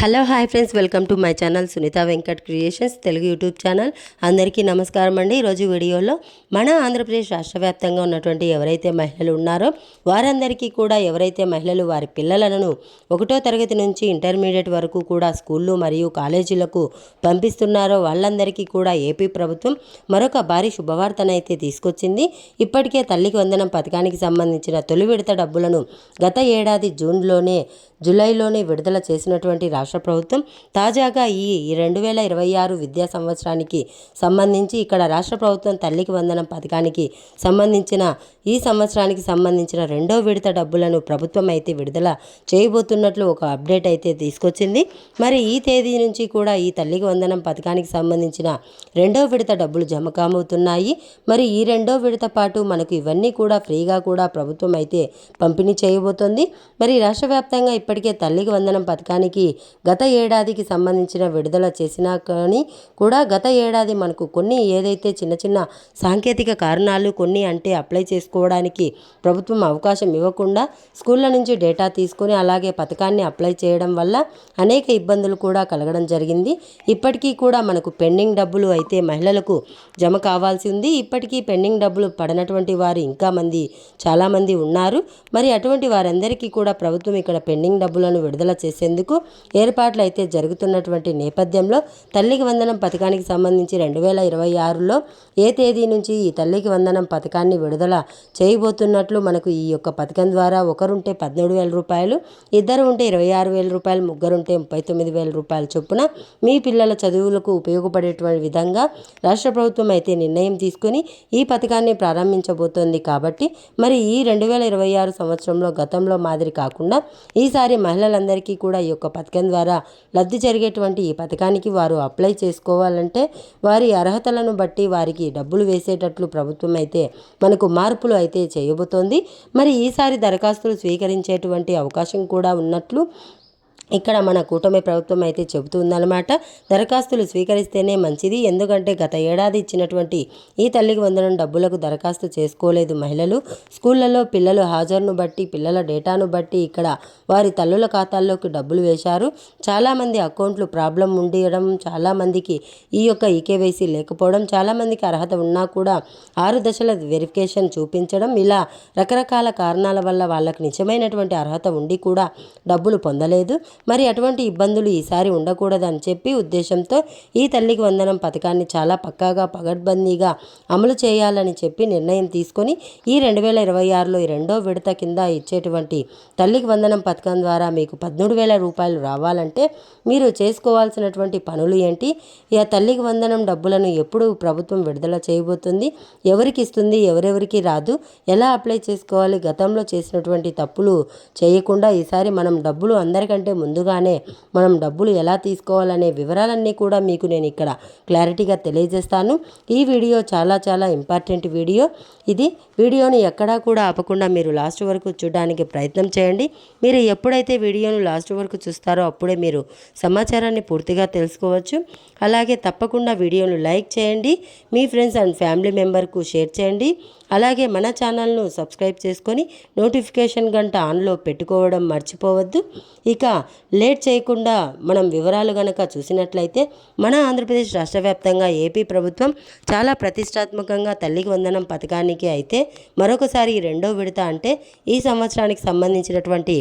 Hello hi friends. Welcome to my channel Sunitha Venkat creations Telugu YouTube channel. అందరికీ నమస్కారం అండి. ఈరోజు వీడియోలో మన ఆంధ్రప్రదేశ్ రాష్ట్ర వ్యాప్తంగా ఉన్నటువంటి ఎవరైతే మహిళలు ఉన్నారో వారందరికీ కూడా ఎవరైతే మహిళలు వారి పిల్లలను ఒకటో తరగతి నుంచి ఇంటర్మీడియట్ వరకు కూడా స్కూళ్ళు మరియు కాలేజీలకు పంపిస్తున్నారో వాళ్ళందరికీ కూడా ఏపీ ప్రభుత్వం మరొక భారీ శుభవార్తనైతే తీసుకొచ్చింది. ఇప్పటికే తల్లికి వందనం పథకానికి సంబంధించిన తొలి విడత డబ్బులను గత ఏడాది జూన్లోనే జూలైలోనే విడుదల చేసినటువంటి రాష్ట్ర రాష్ట్ర ప్రభుత్వం తాజాగా ఈ రెండు వేల ఇరవై ఆరు విద్యా సంవత్సరానికి సంబంధించి ఇక్కడ రాష్ట్ర ప్రభుత్వం తల్లికి వందనం పథకానికి సంబంధించిన ఈ సంవత్సరానికి సంబంధించిన రెండో విడత డబ్బులను ప్రభుత్వం అయితే విడుదల చేయబోతున్నట్లు ఒక అప్డేట్ అయితే తీసుకొచ్చింది. మరి ఈ తేదీ నుంచి కూడా ఈ తల్లికి వందనం పథకానికి సంబంధించిన రెండో విడత డబ్బులు జమ కామవుతున్నాయి మరి ఈ రెండో విడత పాటు మనకు ఇవన్నీ కూడా ఫ్రీగా కూడా ప్రభుత్వం అయితే పంపిణీ చేయబోతోంది. మరి రాష్ట్ర వ్యాప్తంగా ఇప్పటికే తల్లికి వందనం పథకానికి గత ఏడాదికి సంబంధించిన విడుదల చేసినా కానీ కూడా గత ఏడాది మనకు కొన్ని ఏదైతే చిన్న చిన్న సాంకేతిక కారణాలు కొన్ని అంటే అప్లై చేసుకోవడానికి ప్రభుత్వం అవకాశం ఇవ్వకుండా స్కూళ్ళ నుంచి డేటా తీసుకొని అలాగే పథకాన్ని అప్లై చేయడం వల్ల అనేక ఇబ్బందులు కూడా కలగడం జరిగింది. ఇప్పటికీ కూడా మనకు పెండింగ్ డబ్బులు అయితే మహిళలకు జమ కావాల్సి ఉంది. ఇప్పటికీ పెండింగ్ డబ్బులు పడనటువంటి వారు ఇంకా మంది చాలామంది ఉన్నారు. మరి అటువంటి వారందరికీ కూడా ప్రభుత్వం ఇక్కడ పెండింగ్ డబ్బులను విడుదల చేసేందుకు ఏర్పాట్లు అయితే జరుగుతున్నటువంటి నేపథ్యంలో తల్లికి వందనం పథకానికి సంబంధించి రెండు వేల ఇరవై ఆరులో ఏ తేదీ నుంచి ఈ తల్లికి వందనం పథకాన్ని విడుదల చేయబోతున్నట్లు మనకు ఈ యొక్క పథకం ద్వారా ఒకరుంటే పద్నాలుగు వేల రూపాయలు ఇద్దరు ఉంటే ఇరవై ఆరు వేల రూపాయలు ముగ్గురుంటే ముప్పై తొమ్మిది వేల రూపాయల చొప్పున మీ పిల్లల చదువులకు ఉపయోగపడేటువంటి విధంగా రాష్ట్ర ప్రభుత్వం అయితే నిర్ణయం తీసుకుని ఈ పథకాన్ని ప్రారంభించబోతోంది కాబట్టి మరి ఈ రెండు వేల ఇరవై ఆరు సంవత్సరంలో గతంలో మాదిరి కాకుండా ఈసారి మహిళలందరికీ కూడా ఈ యొక్క పథకం ద్వారా లబ్ధి జరిగేటువంటి ఈ పథకానికి వారు అప్లై చేసుకోవాలంటే వారి అర్హతలను బట్టి వారికి డబ్బులు వేసేటట్లు ప్రభుత్వం అయితే మనకు మార్పులు అయితే చేయబోతోంది. మరి ఈసారి దరఖాస్తులు స్వీకరించేటువంటి అవకాశం కూడా ఉన్నట్లు ఇక్కడ మన కూటమి ప్రభుత్వం అయితే చెబుతుందన్నమాట. దరఖాస్తులు స్వీకరిస్తేనే మంచిది. ఎందుకంటే గత ఏడాది ఇచ్చినటువంటి ఈ తల్లికి వందనం డబ్బులకు దరఖాస్తు చేసుకోలేదు మహిళలు. స్కూళ్ళలో పిల్లలు హాజరును బట్టి పిల్లల డేటాను బట్టి ఇక్కడ వారి తల్లుల ఖాతాల్లోకి డబ్బులు వేశారు. చాలామంది అకౌంట్లు ప్రాబ్లం ఉండడం చాలామందికి ఈ యొక్క ఈకేవైసీ లేకపోవడం చాలామందికి అర్హత ఉన్నా కూడా ఆరు దశల వెరిఫికేషన్ చూపించడం ఇలా రకరకాల కారణాల వల్ల వాళ్ళకి నిజమైనటువంటి అర్హత ఉండి కూడా డబ్బులు పొందలేదు. మరి అటువంటి ఇబ్బందులు ఈసారి ఉండకూడదని చెప్పి ఉద్దేశంతో ఈ తల్లికి వందనం పథకాన్ని చాలా పక్కాగా పగడ్బందీగా అమలు చేయాలని చెప్పి నిర్ణయం తీసుకొని ఈ రెండు వేల ఇరవై ఆరులో ఈ రెండో విడత కింద ఇచ్చేటువంటి తల్లికి వందనం పథకం ద్వారా మీకు పదమూడు వేల రూపాయలు రావాలంటే మీరు చేసుకోవాల్సినటువంటి పనులు ఏంటి? ఈ తల్లికి వందనం డబ్బులను ఎప్పుడు ప్రభుత్వం విడుదల చేయబోతుంది? ఎవరికి ఇస్తుంది? ఎవరెవరికి రాదు? ఎలా అప్లై చేసుకోవాలి? గతంలో చేసినటువంటి తప్పులు చేయకుండా ఈసారి మనం డబ్బులు అందరికంటే ముందుగానే మనం డబ్బులు ఎలా తీసుకోవాలనే వివరాలన్నీ కూడా మీకు నేను ఇక్కడ క్లారిటీగా తెలియజేస్తాను. ఈ వీడియో చాలా చాలా ఇంపార్టెంట్ వీడియో. ఇది వీడియోని ఎక్కడా కూడా ఆపకుండా మీరు లాస్ట్ వరకు చూడడానికి ప్రయత్నం చేయండి. మీరు ఎప్పుడైతే వీడియోను లాస్ట్ వరకు చూస్తారో అప్పుడే మీరు సమాచారాన్ని పూర్తిగా తెలుసుకోవచ్చు. అలాగే తప్పకుండా వీడియోను లైక్ చేయండి. మీ ఫ్రెండ్స్ అండ్ ఫ్యామిలీ మెంబర్కు షేర్ చేయండి. అలాగే మన ఛానల్ను సబ్స్క్రైబ్ చేసుకొని నోటిఫికేషన్ గంట ఆన్లో పెట్టుకోవడం మర్చిపోవద్దు. ఇక లేట్ చేయకుండా మనం వివరాలు గనక చూసినట్లయితే మన ఆంధ్రప్రదేశ్ రాష్ట్ర వ్యాప్తంగా ఏపీ ప్రభుత్వం చాలా ప్రతిష్టాత్మకంగా తల్లికి వందనం పథకానికి అయితే మరొకసారి రెండో విడత అంటే ఈ సంవత్సరానికి సంబంధించినటువంటి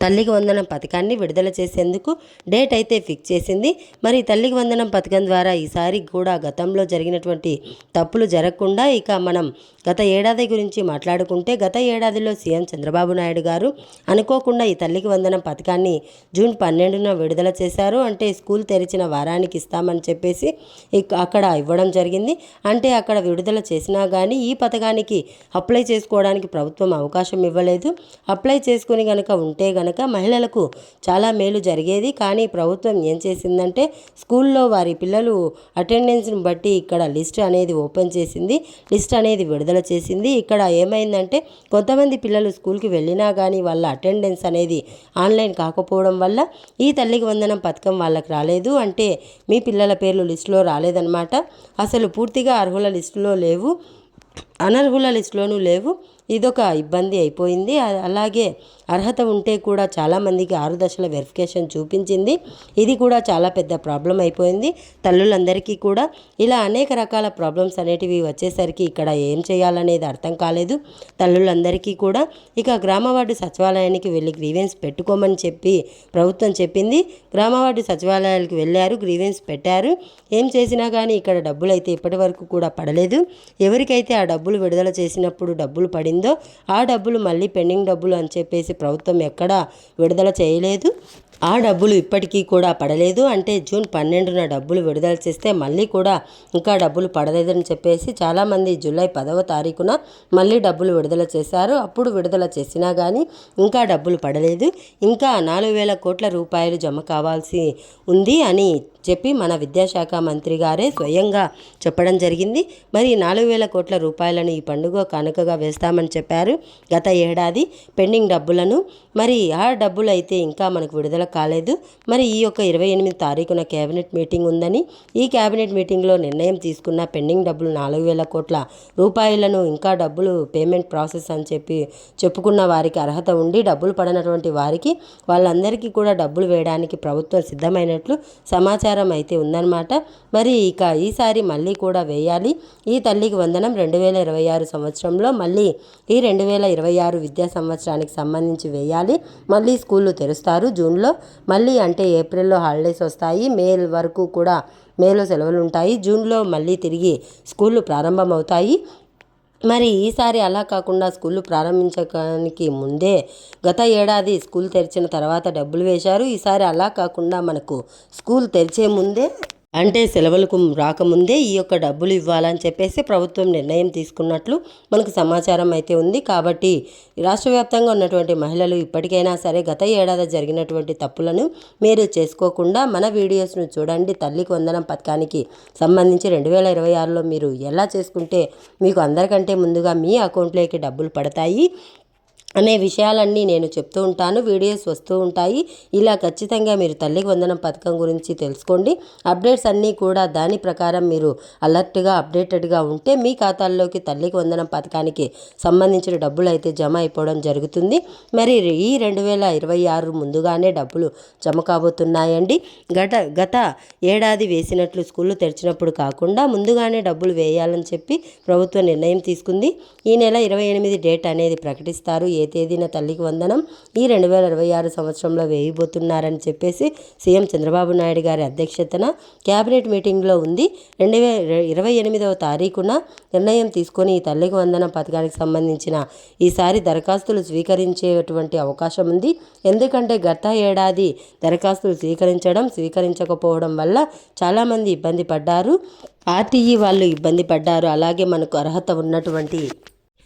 తల్లికి వందనం పథకాన్ని విడుదల చేసేందుకు డేట్ అయితే ఫిక్స్ చేసింది. మరి తల్లికి వందనం పథకం ద్వారా ఈసారి కూడా గతంలో జరిగినటువంటి తప్పులు జరగకుండా ఇక మనం గత ఏడాది గురించి మాట్లాడుకుంటే గత ఏడాదిలో సీఎం చంద్రబాబు నాయుడు గారు అనుకోకుండా ఈ తల్లికి వందనం పథకాన్ని జూన్ పన్నెండున విడుదల చేశారు. అంటే స్కూల్ తెరిచిన వారానికి ఇస్తామని చెప్పేసి అక్కడ ఇవ్వడం జరిగింది. అంటే అక్కడ విడుదల చేసినా కానీ ఈ పథకానికి అప్లై చేసుకోవడానికి ప్రభుత్వం అవకాశం ఇవ్వలేదు. అప్లై చేసుకుని కనుక ఉంటే గనక మహిళలకు చాలా మేలు జరిగేది. కానీ ప్రభుత్వం ఏం చేసిందంటే స్కూల్లో వారి పిల్లలు అటెండెన్స్ని బట్టి ఇక్కడ లిస్ట్ అనేది ఓపెన్ చేసింది. లిస్ట్ అనేది విడుదల చేసింది. ఇక్కడ ఏమైందంటే కొంతమంది పిల్లలు స్కూల్కి వెళ్ళినా కానీ వాళ్ళ అటెండెన్స్ అనేది ఆన్లైన్ కాకపోవడం వల్ల ఈ తల్లికి వందనం పథకం వాళ్ళకి రాలేదు. అంటే మీ పిల్లల పేర్లు లిస్టులో రాలేదన్నమాట. అసలు పూర్తిగా అర్హుల లిస్టులో లేవు. అనర్హుల లిస్టులోనూ లేవు. ఇదొక ఇబ్బంది అయిపోయింది. అలాగే అర్హత ఉంటే కూడా చాలామందికి ఆరు దశల వెరిఫికేషన్ చూపించింది. ఇది కూడా చాలా పెద్ద ప్రాబ్లం అయిపోయింది. తల్లులందరికీ కూడా ఇలా అనేక రకాల ప్రాబ్లమ్స్ అనేటివి వచ్చేసరికి ఇక్కడ ఏం చేయాలనేది అర్థం కాలేదు. తల్లులందరికీ కూడా ఇక గ్రామవార్డు సచివాలయానికి వెళ్ళి గ్రీవెన్స్ పెట్టుకోమని చెప్పి ప్రభుత్వం చెప్పింది. గ్రామవార్డు సచివాలయాలకు వెళ్ళారు గ్రీవెన్స్ పెట్టారు. ఏం చేసినా కానీ ఇక్కడ డబ్బులు అయితే ఇప్పటి వరకు కూడా పడలేదు. ఎవరికైతే ఆ డబ్బులు విడుదల చేసినప్పుడు డబ్బులు పడిందో ఆ డబ్బులు మళ్ళీ పెండింగ్ డబ్బులు అని చెప్పేసి ప్రభుత్వం ఎక్కడా విడుదల చేయలేదు. ఆ డబ్బులు ఇప్పటికీ కూడా పడలేదు. అంటే జూన్ పన్నెండున డబ్బులు విడుదల చేస్తే మళ్ళీ కూడా ఇంకా డబ్బులు పడలేదని చెప్పేసి చాలామంది జూలై పదవ తారీఖున మళ్ళీ డబ్బులు విడుదల చేశారు. అప్పుడు విడుదల చేసినా కానీ ఇంకా డబ్బులు పడలేదు. ఇంకా నాలుగు వేల కోట్ల రూపాయలు జమ కావాల్సి ఉంది అని చెప్పి మన విద్యాశాఖ మంత్రి గారే స్వయంగా చెప్పడం జరిగింది. మరి నాలుగు వేల కోట్ల రూపాయలను ఈ పండుగ కానుకగా వేస్తామని చెప్పారు గత ఏడాది పెండింగ్ డబ్బులను. మరి ఆ డబ్బులు అయితే ఇంకా మనకు విడుదల కాలేదు. మరి ఈ యొక్క ఇరవై ఎనిమిది తారీఖున కేబినెట్ మీటింగ్ ఉందని ఈ కేబినెట్ మీటింగ్లో నిర్ణయం తీసుకున్న పెండింగ్ డబ్బులు నాలుగు వేల కోట్ల రూపాయలను ఇంకా డబ్బులు పేమెంట్ ప్రాసెస్ అని చెప్పి చెప్పుకున్న వారికి అర్హత ఉండి డబ్బులు పడనటువంటి వారికి వాళ్ళందరికీ కూడా డబ్బులు వేయడానికి ప్రభుత్వం సిద్ధమైనట్లు సమాచారం అయితే ఉందన్నమాట. మరి ఇక ఈసారి మళ్ళీ కూడా వేయాలి. ఈ తల్లికి వందనం రెండు వేల ఇరవై ఆరు సంవత్సరంలో మళ్ళీ ఈ రెండు వేల ఇరవై ఆరు విద్యా సంవత్సరానికి సంబంధించి వేయాలి. మళ్ళీ స్కూళ్ళు తెరుస్తారు జూన్లో. మళ్ళీ అంటే ఏప్రిల్లో హాలిడేస్ వస్తాయి. మే వరకు కూడా మేలో సెలవులు ఉంటాయి. జూన్లో మళ్ళీ తిరిగి స్కూళ్ళు ప్రారంభమవుతాయి. మరి ఈసారి అలా కాకుండా స్కూళ్ళు ప్రారంభించడానికి ముందే గత ఏడాది స్కూల్ తెరిచిన తర్వాత డబ్బులు వేశారు. ఈసారి అలా కాకుండా మనకు స్కూల్ తెరిచే ముందే అంటే సెలవులకు రాకముందే ఈ యొక్క డబ్బులు ఇవ్వాలని చెప్పేసి ప్రభుత్వం నిర్ణయం తీసుకున్నట్లు మనకు సమాచారం అయితే ఉంది. కాబట్టి రాష్ట్ర వ్యాప్తంగా ఉన్నటువంటి మహిళలు ఇప్పటికైనా సరే గత ఏడాది జరిగినటువంటి తప్పులను మీరు చేసుకోకుండా మన వీడియోస్ను చూడండి. తల్లికి వందనం పథకానికి సంబంధించి రెండు వేల ఇరవై ఆరులో మీరు ఎలా చేసుకుంటే మీకు అందరికంటే ముందుగా మీ అకౌంట్లోకి డబ్బులు పడతాయి. అనే విషయాలన్నీ నేను చెప్తూ ఉంటాను. వీడియోస్ వస్తూ ఉంటాయి. ఇలా ఖచ్చితంగా మీరు తల్లికి వందనం పథకం గురించి తెలుసుకోండి. అప్డేట్స్ అన్నీ కూడా దాని ప్రకారం మీరు అలర్ట్గా అప్డేటెడ్గా ఉంటే మీ ఖాతాల్లోకి తల్లికి వందనం పథకానికి సంబంధించిన డబ్బులు అయితే జమ అయిపోవడం జరుగుతుంది. మరి ఈ రెండు వేల ఇరవై ఆరు ముందుగానే డబ్బులు జమ కాబోతున్నాయండి. గత గత ఏడాది వేసినట్లు స్కూళ్ళు తెరిచినప్పుడు కాకుండా ముందుగానే డబ్బులు వేయాలని చెప్పి ప్రభుత్వం నిర్ణయం తీసుకుంది. ఈ నెల ఇరవై ఎనిమిది డేట్ అనేది ప్రకటిస్తారు. ఏ తేదీన తల్లికి వందనం. ఈ రెండు వేల ఇరవై ఆరు సంవత్సరంలో వేయబోతున్నారని చెప్పేసి సీఎం చంద్రబాబు నాయుడు గారి అధ్యక్షతన కేబినెట్ మీటింగ్లో ఉంది. రెండు వేల ఇరవై ఎనిమిదవ తారీఖున నిర్ణయం తీసుకొని ఈ తల్లికి వందనం పథకానికి సంబంధించిన ఈసారి దరఖాస్తులు స్వీకరించేటువంటి అవకాశం ఉంది. ఎందుకంటే గత ఏడాది దరఖాస్తులు స్వీకరించడం స్వీకరించకపోవడం వల్ల చాలామంది ఇబ్బంది పడ్డారు. ఆర్టీఈ వాళ్ళు ఇబ్బంది పడ్డారు. అలాగే మనకు అర్హత ఉన్నటువంటి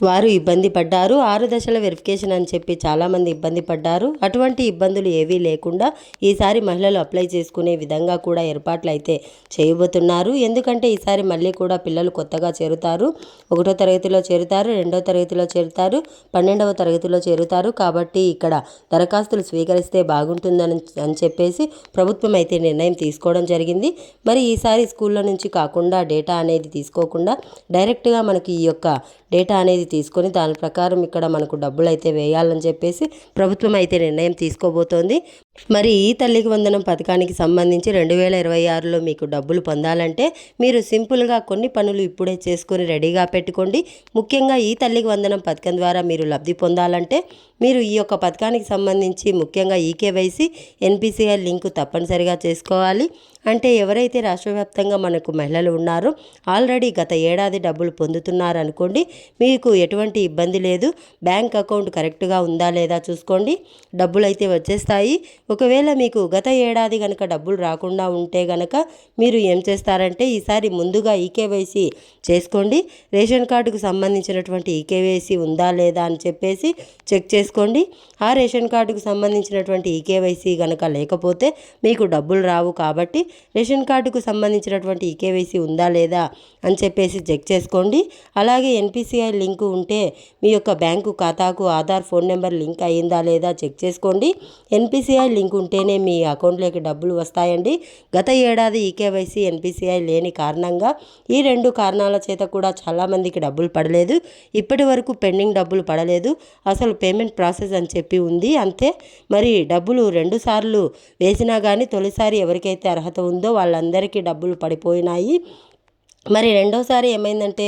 వారు ఇబ్బంది పడ్డారు. ఆరు దశల వెరిఫికేషన్ అని చెప్పి చాలామంది ఇబ్బంది పడ్డారు. అటువంటి ఇబ్బందులు ఏవీ లేకుండా ఈసారి మహిళలు అప్లై చేసుకునే విధంగా కూడా ఏర్పాట్లు అయితే చేయబోతున్నారు. ఎందుకంటే ఈసారి మళ్ళీ కూడా పిల్లలు కొత్తగా చేరుతారు. ఒకటో తరగతిలో చేరుతారు రెండో తరగతిలో చేరుతారు పన్నెండవ తరగతిలో చేరుతారు. కాబట్టి ఇక్కడ దరఖాస్తులు స్వీకరిస్తే బాగుంటుందని అని చెప్పేసి ప్రభుత్వం అయితే నిర్ణయం తీసుకోవడం జరిగింది. మరి ఈసారి స్కూల్లో నుంచి కాకుండా డేటా అనేది తీసుకోకుండా డైరెక్ట్గా మనకి ఈ యొక్క డేటా అనేది తీసుకొని దాని ప్రకారం ఇక్కడ మనకు డబ్బులు అయితే వేయాలని చెప్పేసి ప్రభుత్వం అయితే నిర్ణయం తీసుకోబోతోంది. మరి ఈ తల్లికి వందనం పథకానికి సంబంధించి రెండు వేల ఇరవై ఆరులో మీకు డబ్బులు పొందాలంటే మీరు సింపుల్గా కొన్ని పనులు ఇప్పుడే చేసుకొని రెడీగా పెట్టుకోండి. ముఖ్యంగా ఈ తల్లికి వందనం పథకం ద్వారా మీరు లబ్ధి పొందాలంటే మీరు ఈ యొక్క పథకానికి సంబంధించి ముఖ్యంగా ఈకేవైసీ ఎన్పిసిఐ లింకు తప్పనిసరిగా చేసుకోవాలి. అంటే ఎవరైతే రాష్ట్ర వ్యాప్తంగా మనకు మహిళలు ఉన్నారో ఆల్రెడీ గత ఏడాది డబ్బులు పొందుతున్నారు అనుకోండి మీకు ఎటువంటి ఇబ్బంది లేదు. బ్యాంక్ అకౌంట్ కరెక్ట్గా ఉందా లేదా చూసుకోండి. డబ్బులు అయితే వచ్చేస్తాయి. ఒకవేళ మీకు గత ఏడాది కనుక డబ్బులు రాకుండా ఉంటే గనక మీరు ఏం చేస్తారంటే ఈసారి ముందుగా ఈకేవైసీ చేసుకోండి. రేషన్ కార్డుకు సంబంధించినటువంటి ఈకేవైసీ ఉందా లేదా అని చెప్పేసి చెక్ చేసుకోండి. ఆ రేషన్ కార్డుకు సంబంధించినటువంటి ఈకేవైసీ కనుక లేకపోతే మీకు డబ్బులు రావు కాబట్టి రేషన్ కార్డుకు సంబంధించినటువంటి ఈకేవైసీ ఉందా లేదా అని చెప్పేసి చెక్ చేసుకోండి. అలాగే ఎన్పిసిఐ లింకు ఉంటే మీ యొక్క బ్యాంకు ఖాతాకు ఆధార్ ఫోన్ నెంబర్ లింక్ అయ్యిందా లేదా చెక్ చేసుకోండి. ఎన్పిసిఐ లింక్ ఉంటేనే మీ అకౌంట్లోకి డబ్బులు వస్తాయండి. గత ఏడాది ఈకేవైసీ ఎన్పిసిఐ లేని కారణంగా ఈ రెండు కారణాల చేత కూడా చాలామందికి డబ్బులు పడలేదు. ఇప్పటి వరకు పెండింగ్ డబ్బులు పడలేదు. అసలు పేమెంట్ ప్రాసెస్ అని చెప్పి ఉంది. అంతే. మరి డబ్బులు రెండు సార్లు వేసినా కానీ తొలిసారి ఎవరికైతే అర్హత ఉందో వాళ్ళందరికీ డబ్బులు పడిపోయినాయి. మరి రెండోసారి ఏమైందంటే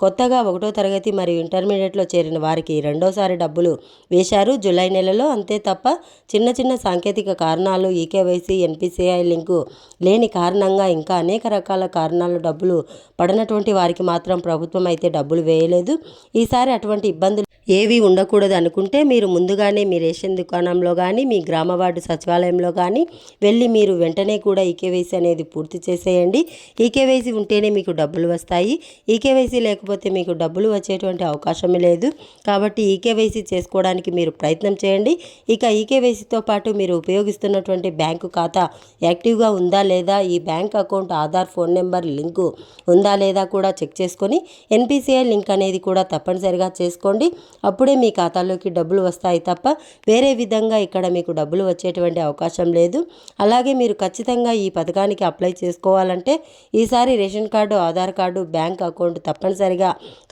కొత్తగా ఒకటో తరగతి మరియు ఇంటర్మీడియట్లో చేరిన వారికి రెండోసారి డబ్బులు వేశారు. జూలై నెలలో అంతే తప్ప చిన్న చిన్న సాంకేతిక కారణాలు ఈకేవైసీ ఎన్పిసిఐ లింకు లేని కారణంగా ఇంకా అనేక రకాల కారణాలు డబ్బులు పడనటువంటి వారికి మాత్రం ప్రభుత్వం అయితే డబ్బులు వేయలేదు. ఈసారి అటువంటి ఇబ్బందులు ఏవి ఉండకూడదు అనుకుంటే మీరు ముందుగానే మీ రేషన్ దుకాణంలో కానీ మీ గ్రామ వార్డు సచివాలయంలో కానీ వెళ్ళి మీరు వెంటనే కూడా ఈకేవైసీ అనేది పూర్తి చేసేయండి. ఈకేవైసీ ఉంటేనే మీకు డబ్బులు వస్తాయి. ఈకేవైసీ లేకపోతే మీకు డబ్బులు వచ్చేటువంటి అవకాశమే లేదు. కాబట్టి ఈకేవైసీ చేసుకోవడానికి మీరు ప్రయత్నం చేయండి. ఇక ఈకేవైసీతో పాటు మీరు ఉపయోగిస్తున్నటువంటి బ్యాంకు ఖాతా యాక్టివ్గా ఉందా లేదా ఈ bank account Aadhaar phone number link ఉందా లేదా కూడా చెక్ చేసుకొని ఎన్పిసిఐ లింక్ అనేది కూడా తప్పనిసరిగా చేసుకోండి. అప్పుడే మీ ఖాతాలోకి డబ్బులు వస్తాయి తప్ప వేరే విధంగా ఇక్కడ మీకు డబ్బులు వచ్చేటువంటి అవకాశం లేదు. అలాగే మీరు ఖచ్చితంగా ఈ పథకానికి అప్లై చేసుకోవాలంటే ఈసారి ration card Aadhaar card bank account తప్పనిసరిగా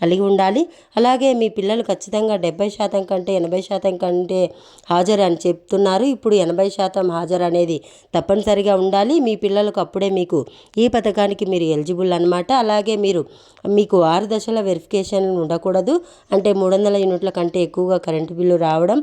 కలిగి ఉండాలి. అలాగే మీ పిల్లలు ఖచ్చితంగా డెబ్బై శాతం కంటే ఎనభై శాతం కంటే హాజరు అని చెప్తున్నారు. ఇప్పుడు ఎనభై శాతం హాజరు అనేది తప్పనిసరిగా ఉండాలి. మీ పిల్లలకు అప్పుడే మీకు ఈ పథకానికి మీరు ఎలిజిబుల్ అనమాట అలాగే మీరు మీకు ఆరు దశల వెరిఫికేషన్ ఉండకూడదు. అంటే మూడు వందల యూనిట్ల కంటే ఎక్కువగా కరెంటు బిల్లు రావడం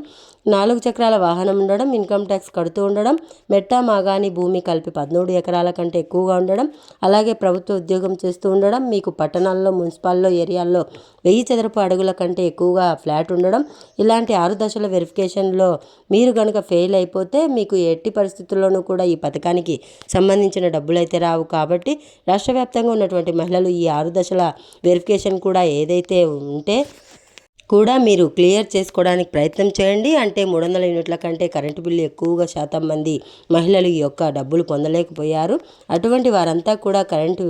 నాలుగు చక్రాల వాహనం ఉండడం ఇన్కమ్ ట్యాక్స్ కడుతూ ఉండడం మెట్టా మాగాని భూమి కలిపి పదమూడు ఎకరాల కంటే ఎక్కువగా ఉండడం అలాగే ప్రభుత్వ ఉద్యోగం చేస్తూ ఉండడం మీకు పట్టణాల్లో మున్సిపాల్లో ఏరియాల్లో వెయ్యి చదరపు అడుగుల కంటే ఎక్కువగా ఫ్లాట్ ఉండడం ఇలాంటి ఆరు దశల వెరిఫికేషన్లో మీరు కనుక ఫెయిల్ అయిపోతే మీకు ఎట్టి పరిస్థితుల్లోనూ కూడా ఈ పథకానికి సంబంధించిన డబ్బులు అయితే రావు కాబట్టి రాష్ట్ర వ్యాప్తంగా ఉన్నటువంటి మహిళలు ఈ ఆరు దశల వెరిఫికేషన్ కూడా ఏదైతే ఉంటే కూడా మీరు క్లియర్ చేసుకోవడానికి ప్రయత్నం చేయండి. అంటే మూడు వందల యూనిట్ల కంటే కరెంటు బిల్లు ఎక్కువగా శాతం మంది మహిళలు ఈ యొక్క డబ్బులు పొందలేకపోయారు. అటువంటి వారంతా కూడా కరెంటు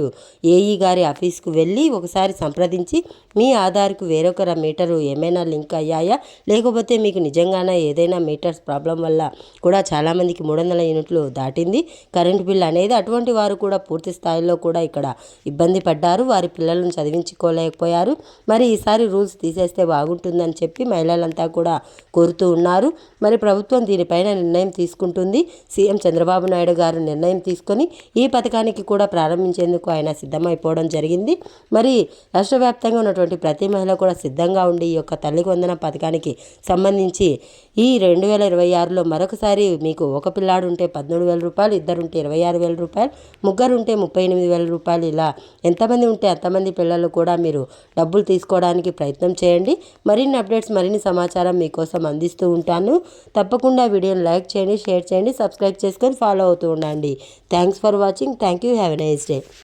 ఏఈ గారి ఆఫీస్కు వెళ్ళి ఒకసారి సంప్రదించి మీ ఆధార్కు వేరొకర మీటరు ఏమైనా లింక్ అయ్యాయా? లేకపోతే మీకు నిజంగానే ఏదైనా మీటర్స్ ప్రాబ్లం వల్ల కూడా చాలామందికి మూడు వందల యూనిట్లు దాటింది. కరెంటు బిల్లు అనేది అటువంటి వారు కూడా పూర్తి స్థాయిలో కూడా ఇక్కడ ఇబ్బంది పడ్డారు. వారి పిల్లలను చదివించుకోలేకపోయారు. మరి ఈసారి రూల్స్ తీసేస్తే బాగుంటుందని చెప్పి మహిళలంతా కూడా కోరుతూ ఉన్నారు. మరి ప్రభుత్వం దీనిపైన నిర్ణయం తీసుకుంటుంది. సీఎం చంద్రబాబు నాయుడు గారు నిర్ణయం తీసుకొని ఈ పథకానికి కూడా ప్రారంభించేందుకు ఆయన సిద్ధమైపోవడం జరిగింది. మరి రాష్ట్ర వ్యాప్తంగా ఉన్నటువంటి ప్రతి మహిళ కూడా సిద్ధంగా ఉండి ఈ యొక్క తల్లి వందన పథకానికి సంబంధించి ఈ రెండు వేల ఇరవై ఆరులో మరొకసారి మీకు ఒక పిల్లాడు ఉంటే పద్మూడు వేల రూపాయలు ఇద్దరుంటే ఇరవై ఆరు వేల రూపాయలు ముగ్గురు ఉంటే ముప్పై ఎనిమిది వేల రూపాయలు ఇలా ఎంతమంది ఉంటే అంతమంది పిల్లలు కూడా మీరు డబ్బులు తీసుకోవడానికి ప్రయత్నం చేయండి. మరిన్ని అప్డేట్స్ మరిన్ని సమాచారం మీకోసం అందిస్తూ ఉంటాను. తప్పకుండా వీడియోని లైక్ చేయండి షేర్ చేయండి సబ్స్క్రైబ్ చేసుకొని ఫాలో అవుతూ ఉండండి. Thanks for watching. Thank you. Have a nice day.